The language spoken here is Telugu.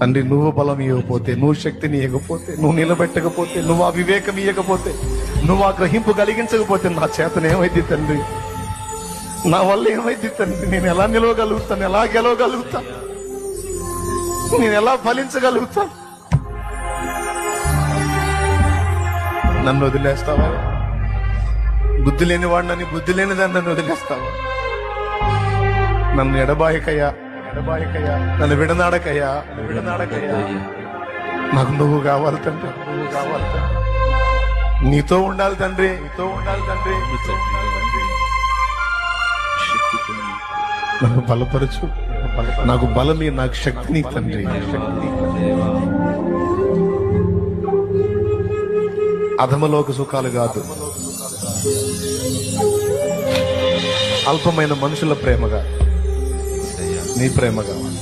తండ్రి నువ్వు బలం ఇవ్వకపోతే నువ్వు శక్తిని ఇవ్వకపోతే నువ్వు నిలబెట్టకపోతే నువ్వు ఆ వివేకం ఇవ్వకపోతే నువ్వు ఆ గ్రహింపు కలిగించకపోతే నా చేతన ఏమైంది తండ్రి? నా వల్ల ఏమైంది తండ్రి? నేను ఎలా నిలవగలుగుతాను? ఎలా గెలవగలుగుతా నేను ఎలా ఫలించగలుగుతా నన్ను వదిలేస్తావా? బుద్ధి లేని వాడినని బుద్ధి లేనిదాన్ని నన్ను వదిలేస్తావా? నన్ను ఎడబాయికయ్యా. నన్ను విడనాడకయ్యా. విడనాడకయ్యా నాకు నువ్వు కావాలి తండ్రి. నువ్వు కావాలి తండ్రి. నీతో ఉండాలి తండ్రి. నీతో ఉండాలి తండ్రి. నన్ను బలపరచు. నాకు బలమి నాకు శక్తిని తండ్రి. అధమలోక సుఖాలు కాదు. అల్పమైన మనుషుల ప్రేమగా. నీ ప్రేమ కావాలి